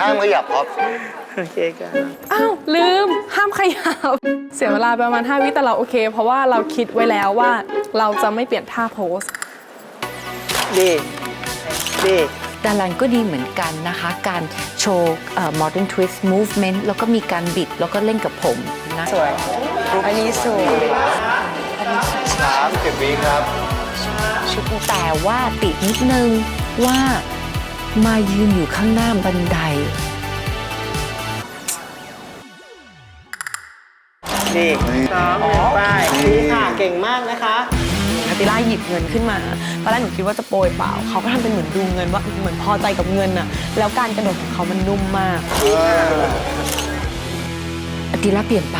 ห้ามขยับครับ โอเคกันอ้าวลืมห้ามขยับ เสียเวลาไปประมาณ 5 วิแต่เราโอเค เพราะว่าเราคิดไว้แล้วว่าเราจะไม่เปลี่ยนท่าโพสดีดีดารันก็ดีเหมือนกันนะคะ การโชว์เอ่อ modern twist movement แล้วก็มีการบิด แล้วก็เล่นกับผมนะสวย อันนี้สวยสามสิบวิครับชุดแต่ว่าติดนิดนึงว่า มายืนอยู่ข้างหน้าบันไดดีสองหนึ่งไปดีค่ะ เก่งมากนะคะอาติล่าหยิบเงินขึ้นมาตอนแรกหนูคิดว่าจะโปรยเปล่า เขาก็ทำเป็นเหมือนดูเงินว่าเหมือนพอใจกับเงินน่ะ แล้วการกระโดดของเขามันนุ่มมากอติล่าเปลี่ยนไป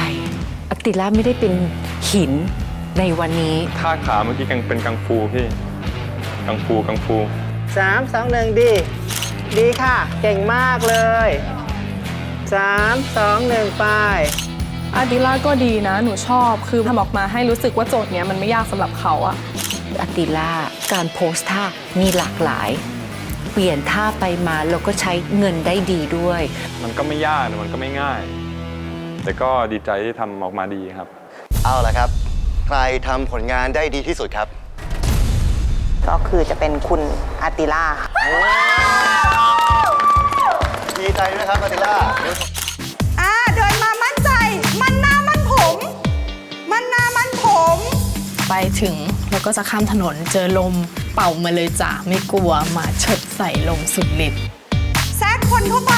อติล่าไม่ได้เป็นหินในวันนี้ท่าขาเมื่อกี้กังเป็นกังฟูพี่ กังฟูกังฟูสามสองหนึ่งดี ดีค่ะ เก่งมากเลยสามสองหนึ่งไปอาดิล่าก็ดีนะ หนูชอบคือทำออกมาให้รู้สึกว่าโจทย์เนี้ยมันไม่ยากสำหรับเขาอะอติล่าการโพสท่ามีหลากหลาย เปลี่ยนท่าไปมาแล้วก็ใช้เงินได้ดีด้วย มันก็ไม่ยากนะมันก็ไม่ง่าย แต่ก็ดีใจที่ทำออกมาดีครับ เอาละครับ ใครทำผลงานได้ดีที่สุดครับ ก็คือจะเป็นคุณอาติล่าดีใจด้วยนะครับมาติล่าอ่าเดินมามั่นใจ มันหน้ามันผม มันหน้ามันผม ไปถึงแล้วก็จะข้ามถนนเจอลมเป่ามาเลยจ้ะไม่กลัวหมาเฉิดใส่ลมสุดฤทธิ์แซกคนเข้าไป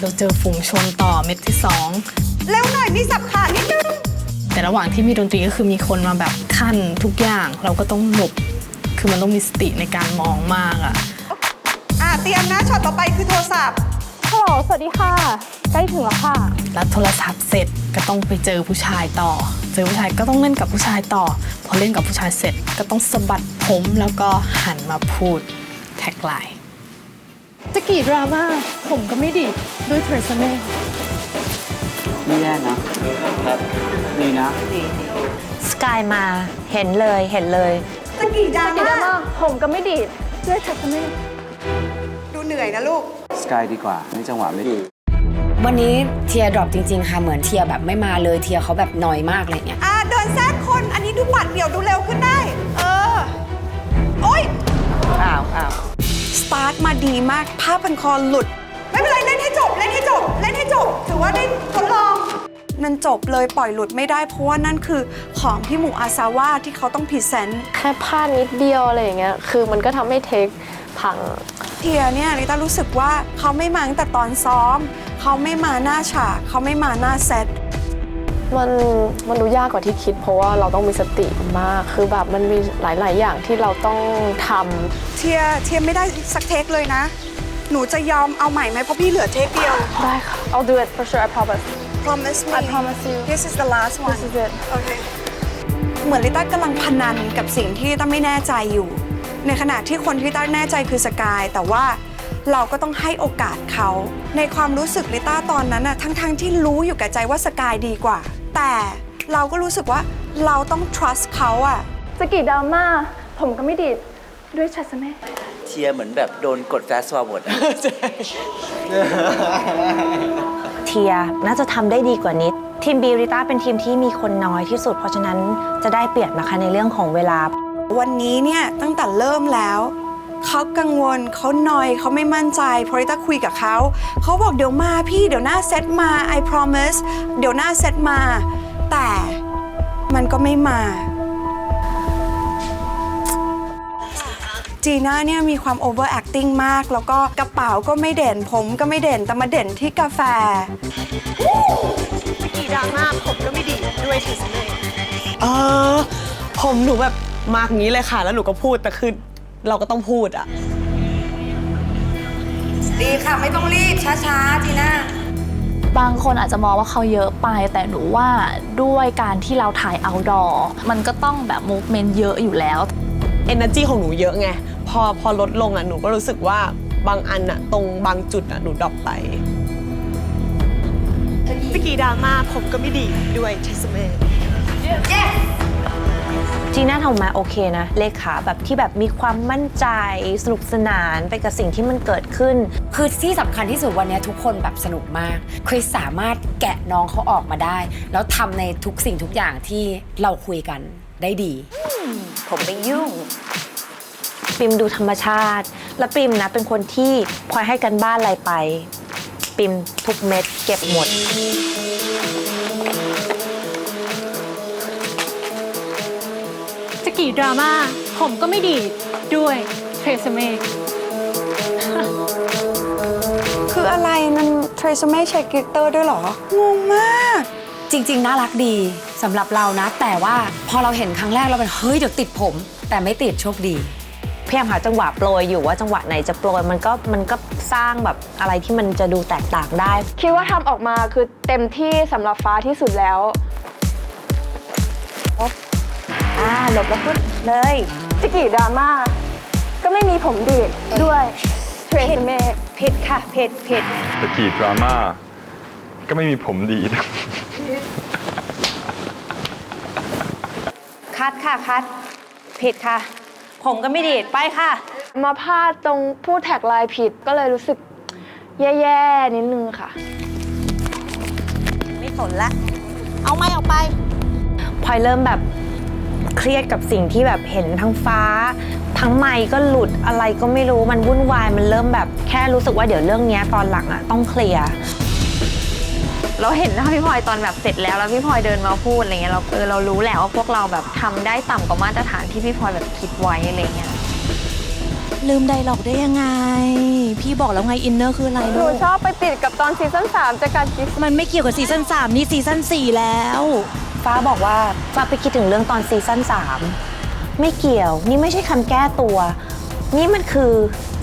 เราเจอฝูงชนต่อเม็ดที่สองเร็วหน่อยมีสับขานิดนึง แต่ระหว่างที่มีดนตรีก็คือมีคนมาแบบขั้นทุกอย่างเราก็ต้องหลบ คือมันต้องมีสติในการมองมากอะอ่าเตรียมนะช็อตต่อไปคือโทรศัพท์ฮัลโหลสวัสดีค่ะ ใกล้ถึงแล้วค่ะ รับโทรศัพท์เสร็จก็ต้องไปเจอผู้ชายต่อ เจอผู้ชายก็ต้องเล่นกับผู้ชายต่อ พอเล่นกับผู้ชายเสร็จก็ต้องสะบัดผมแล้วก็หันมาพูดแท็กไลน์จะกี่ดราม่าผมก็ไม่ดีด้วยเทรซเม่ไม่แย่นะดีนะ สกายมาเห็นเลยเห็นเลย ตะกี้ดรากี่ดราม่าม่าผมก็ไม่ดีด้วยเทรซเม่ดูเหนื่อยนะลูก สกายดีกว่าในจังหวะไม่ดี วันนี้เทียดรอปจริง ๆ ค่ะเหมือนเทียแบบไม่มาเลยเทียเขาแบบนอยมากเลยเนี่ยอ่าเดินแซกคนอันนี้ดูปัดเดี่ยวดูเร็วขึ้นได้ เออ โอ๊ยอ้าวอ้าวสตาร์ทมาดีมากผ้าพันคอหลุด ไม่เป็นไร เล่นให้จบ เล่นให้จบ เล่นให้จบ ถือว่าได้ทดลอง นั่นจบเลยปล่อยหลุดไม่ได้เพราะว่านั่นคือของพี่หมูอาซาว่าที่เขาต้องพรีเซนต์แค่พลาดนิดเดียวอะไรอย่างเงี้ยคือมันก็ทำให้เทคพัง เทียเนี่ยลิต้ารู้สึกว่าเขาไม่มาตั้งแต่ตอนซ้อม เขาไม่มาหน้าฉากเขาไม่มาหน้าเซต มันมันดูยากกว่าที่คิด เพราะว่าเราต้องมีสติมาก คือแบบมันมีหลาย ๆ อย่างที่เราต้องทำ เทียเทียไม่ได้สักเทคเลยนะ หนูจะยอมเอาใหม่ไหมเพราะพี่เหลือเทคเดียว ได้ค่ะ I'll do it for sure I promise promise me I promise you this is the last one This is it โอเคเหมือนลิต้ากำลังพนันกับสิ่งที่ลิต้าไม่แน่ใจอยู่ ในขณะที่คนที่ลิต้าแน่ใจคือสกาย แต่ว่าเราก็ต้องให้โอกาสเขา ในความรู้สึกลิต้าตอนนั้นน่ะทั้งๆที่รู้อยู่แก่ใจว่าสกายดีกว่า แต่เราก็รู้สึกว่าเราต้อง trust เขาอะจะกี่ดราม่าผมก็ไม่ดีดด้วยเทรซเม่เชียร์เหมือนแบบโดนกด fast forward อะเทียน่าจะทำได้ดีกว่านิด ทีมบีริต้าเป็นทีมที่มีคนน้อยที่สุด เพราะฉะนั้นจะได้เปรียบนะคะในเรื่องของเวลา วันนี้เนี่ยตั้งแต่เริ่มแล้วเขากังวลเขาหนอยเขาไม่มั่นใจพอริต้าคุยกับเขาเขาบอกเดี๋ยวมาพี่เดี๋ยวหน้าเซตมา I promise เดี๋ยวหน้าเซตมา แต่มันก็ไม่มา จีน่าเนี่ยมีความ over acting มาก แล้วก็กระเป๋าก็ไม่เด่นผมก็ไม่เด่นแต่มาเด่นที่กาแฟกี่ดราม่าผมก็ไม่ดีด้วยทีสเม่เออ ผมหนูแบบมากงี้เลยค่ะ แล้วหนูก็พูดแต่คือเราก็ต้องพูดอะดีค่ะ ไม่ต้องรีบช้าๆจีน่า บางคนอาจจะมองว่าเขาเยอะไป แต่หนูว่าด้วยการที่เราถ่ายเอาดอมันก็ต้องแบบมูฟเมนต์เยอะอยู่แล้ว energy ของหนูเยอะไงพ อพอลดลงอะหนูก็รู้สึกว่าบางอันอะตรงบางจุดอะหนูดรอปไปตะกี้ดราม่าผมก็ไม่ดีด้วยทีสเม่ yes จีน่าทำออกมาโอเคนะ เลขาแบบที่แบบมีความมั่นใจสนุกสนานไปกับสิ่งที่มันเกิดขึ้น คือที่สำคัญที่สุดวันนี้ทุกคนแบบสนุกมาก คริสสามารถแกะน้องเขาออกมาได้ แล้วทำในทุกสิ่งทุกอย่างที่เราคุยกันได้ดี ผมไม่ยุ่ง ปิมดูธรรมชาติ และปิมนะเป็นคนที่พลอยให้กันบ้านอะไรไปปิมทุกเม็ดเก็บหมด จะกี่ดราม่าผมก็ไม่ดีดด้วยเทรซเมกคืออะไรมันเทรซไม่ใช้กลิตเตอร์ด้วยเหรอ งงมาก จริง ๆ น่ารักดีสำหรับเรานะ แต่ว่าพอเราเห็นครั้งแรกเราเป็น เฮ้ย เดี๋ยวติดผม แต่ไม่ติดโชคดี พยายามหาจังหวะโปรยอยู่ว่าจังหวะไหนจะโปรยมันก็มันก็สร้างแบบอะไรที่มันจะดูแตกต่างได้ คิดว่าทำออกมาคือเต็มที่สำหรับฟ้าที่สุดแล้วอ่าหลบแล้วพูดเลยจะกี่ดราม่าก็ไม่มีผมดีดด้วยเทรนเมกผิดค่ะผิดผิดตะกี้ดราม่าก็ไม่มีผมดีนะคัดค่ะคัดผิดค่ะ ผมก็ไม่ดีดไปค่ะ มาพลาดตรงพูดแท็กไลน์ผิดก็เลยรู้สึกแย่ๆนิดนึงค่ะ ไม่สนละ เอาไม่ออกไปพลอยเริ่มแบบเครียดกับสิ่งที่แบบเห็นทั้งฟ้า ทั้งไมค์ก็หลุดอะไรก็ไม่รู้มันวุ่นวายมันเริ่มแบบแค่รู้สึกว่าเดี๋ยวเรื่องเนี้ยตอนหลังอะต้องเคลียร์ เราเห็นหน้าพี่พลอยตอนแบบเสร็จแล้วแล้วพี่พลอยเดินมาพูดอะไรเงี้ยเราเออเรารู้แหละว่าพวกเราแบบทำได้ต่ำกว่ามาตรฐานที่พี่พลอยแบบคิดไว้อะไรเงี้ยลืมไดร็อกได้ยังไง พี่บอกแล้วไงอินเนอร์คืออะไรหลูนูกชอบไปติดกับตอนซีซั่น3จากการคิสมันไม่เกี่ยวกับซีซั่น3นี่ซีซั่น4แล้ว ฟ้าบอกว่าฟ้าไปคิดถึงเรื่องตอนซีซั่น3ไม่เกี่ยว นี่ไม่ใช่คำแก้ตัว นี่มันคือ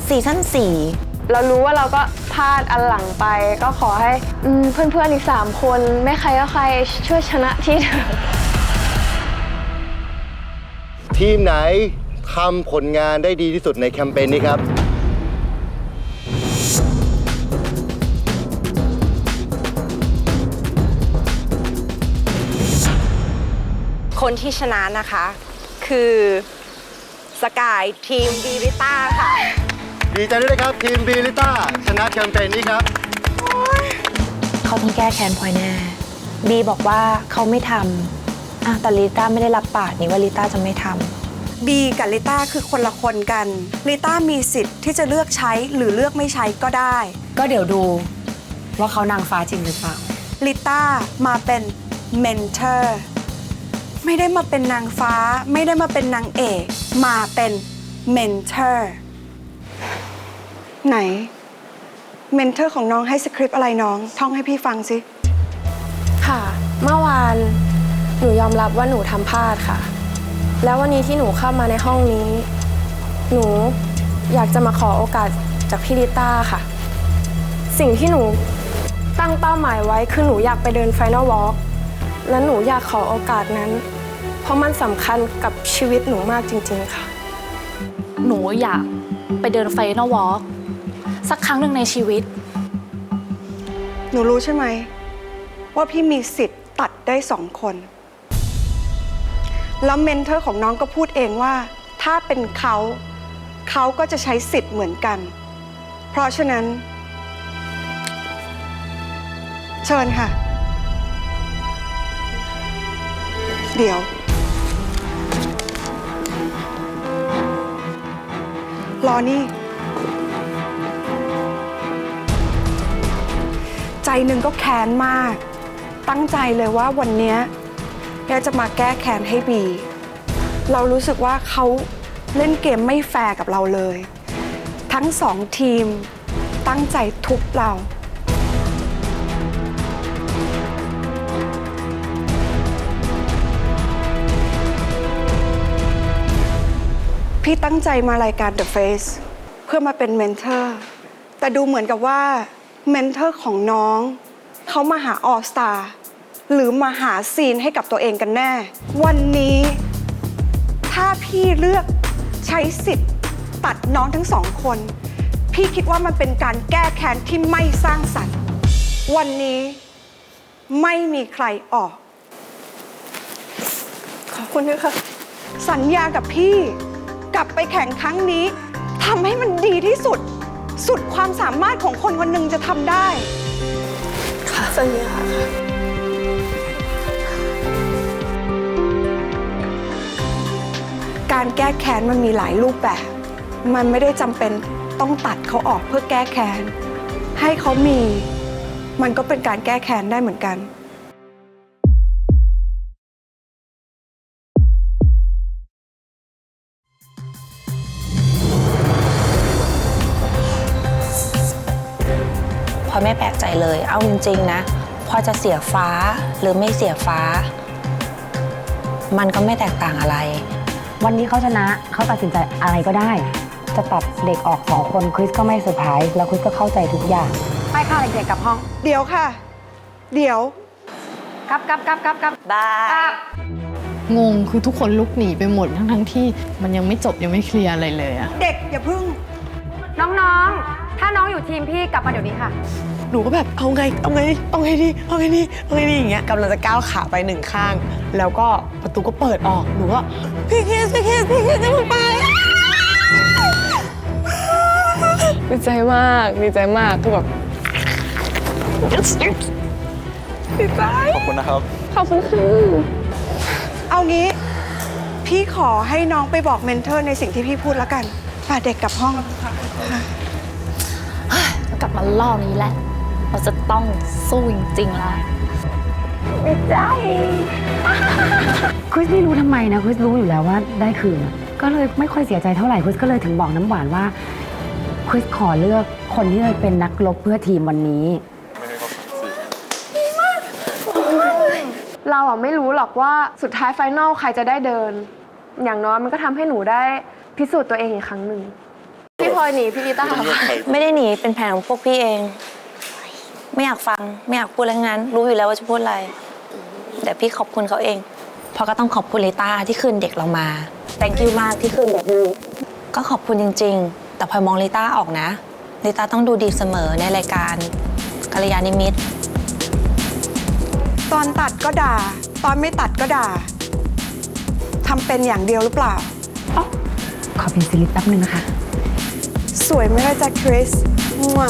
ซีซั่น4 เรารู้ว่าเราก็พลาดอันหลังไป ก็ขอให้อืมเพื่อนๆอีก 3 คน ไม่ใครก็ใครช่วยชนะที่เถอะทีมไหนทำผลงานได้ดีที่สุดในแคมเปญนี้ครับ คนที่ชนะนะคะ คือสกายทีมบีริต้าค่ะ ดีใจด้วยนะครับทีมบีลิต้าชนะแคมเปญนี้ครับ เขาต้องแก้แค้นพลอยแน่บีบอกว่าเขาไม่ทำอะแต่ลิต้าไม่ได้รับปากนี่ว่าลิต้าจะไม่ทำบีกับลิต้าคือคนละคนกันลิต้ามีสิทธิ์ที่จะเลือกใช้หรือเลือกไม่ใช้ก็ได้ก็เดี๋ยวดูว่าเขานางฟ้าจริงหรือเปล่า ลิต้ามาเป็นเมนเทอร์ไม่ได้มาเป็นนางฟ้า ไม่ได้มาเป็นนางเอก มาเป็นเมนเทอร์ ไหน เมนเทอร์ของน้องให้สคริปต์อะไรน้อง ท่องให้พี่ฟังสิ ค่ะ เมื่อวานหนูยอมรับว่าหนูทำพลาดค่ะ แล้ววันนี้ที่หนูเข้ามาในห้องนี้ หนูอยากจะมาขอโอกาสจากพี่ลิต้าค่ะ สิ่งที่หนูตั้งเป้าหมายไว้คือหนูอยากไปเดิน Final Walk และหนูอยากขอโอกาสนั้น เพราะมันสำคัญกับชีวิตหนูมากจริง ๆ ค่ะ หนูอยาก ไปเดินไฟนอลวอล์กสักครั้งหนึ่งในชีวิต หนูรู้ใช่ไหม ว่าพี่มีสิทธิ์ตัดได้สองคน แล้วเมนเทอร์ของน้องก็พูดเองว่า ถ้าเป็นเขาเขาก็จะใช้สิทธิ์เหมือนกัน เพราะฉะนั้น เชิญค่ะ เดี๋ยว รอนี่ ใจหนึ่งก็แค้นมาก ตั้งใจเลยว่าวันนี้แกจะมาแก้แค้นให้บี เรารู้สึกว่าเขาเล่นเกมไม่แฟร์กับเราเลย ทั้งสองทีมตั้งใจทุบเรา พี่ตั้งใจมารายการ The Face เพื่อมาเป็นเมนเทอร์แต่ดูเหมือนกับว่าเมนเทอร์ของน้องเขามาหาออสตาหรือมาหาซีนให้กับตัวเองกันแน่ วันนี้ ถ้าพี่เลือกใช้สิทธิ์ตัดน้องทั้งสองคน พี่คิดว่ามันเป็นการแก้แค้นที่ไม่สร้างสรรค์ วันนี้ไม่มีใครออก ขอบคุณด้วยค่ะ สัญญากับพี่ กลับไปแข่งครั้งนี้ทำให้มันดีที่สุด สุดความสามารถของคนคนหนึ่งจะทำได้ ค่ะสัญญาค่ะการแก้แค้นมันมีหลายรูปแบบ มันไม่ได้จำเป็นต้องตัดเขาออกเพื่อแก้แค้น ให้เขามี มันก็เป็นการแก้แค้นได้เหมือนกัน เลย เอาจริงๆนะพลอยจะเสียฟ้าหรือไม่เสียฟ้า มันก็ไม่แตกต่างอะไร วันนี้เขาชนะเขาตัดสินใจอะไรก็ได้ จะตัดเด็กออกสองคนคริสก็ไม่เซอร์ไพรส์แล้วคริสก็เข้าใจทุกอย่างไปค่ะเด็กๆกลับห้องเดี๋ยวค่ะ เดี๋ยวกลับกลับกลับกลับกลับบายงงคือทุกคนลุกหนีไปหมดทั้งทั้งๆที่มันยังไม่จบยังไม่เคลียร์อะไรเลยอะ เด็กอย่าพึ่ง น้องๆ ถ้าน้องอยู่ทีมพี่กลับมาเดี๋ยวนี้ค่ะ หนูก็แบบเอาไงเอาไงดีเอาไงดีเอาไงดีเอาไงดีอย่างเงี้ยกำลังจะก้าวขาไปหนึ่งข้าง แล้วก็ประตูก็เปิดออกหนูก็พี่เคสพี่เคสพี่เคสจะมึงไปดีใจมากดีใจมากคือแบบดีใจขอบคุณนะครับ ขอบคุณค่ะเอางี้ พี่ขอให้น้องไปบอกเมนเทอร์ในสิ่งที่พี่พูดแล้วกันป่าเด็กกลับห้อง กลับมารอบนี้แหละ เราจะต้องสู้จริงๆแล้วคริสไม่รู้ทำไมนะคริสรู้อยู่แล้วว่าได้คืนก็เลยไม่ค่อยเสียใจเท่าไหร่คริสก็เลยถึงบอกน้ำหวานว่าคริสขอเลือกคนที่จะเป็นนักรบเพื่อทีมวันนี้ เราอะไม่รู้หรอกว่าสุดท้ายไฟนอลใครจะได้เดิน อย่างน้อยมันก็ทำให้หนูได้พิสูจน์ตัวเองอีกครั้งหนึ่ง พี่พลอยหนีพี่ลิต้าเหรอคะไม่ได้หนีเป็นแผนของพวกพี่เอง ไม่อยากฟังไม่อยากพูดอะไรทั้งนั้น รู้อยู่แล้วว่าจะพูดอะไร แต่พี่ขอบคุณเขาเองเพราะก็ต้องขอบคุณลิต้าที่คืนเด็กเรามา thank you มากที่คืนเด็กนี้ก็ขอบคุณจริง ๆ แต่พลอยมองลิต้าออกนะลิต้าต้องดูดีเสมอในรายการกัลยาณิมิตรตอนตัดก็ด่า ตอนไม่ตัดก็ด่าทำเป็นอย่างเดียวหรือเปล่า ขอเป็นซิลิปแป๊บนึงนะคะ สวยไหมล่ะจ๊ะคริสมั่ว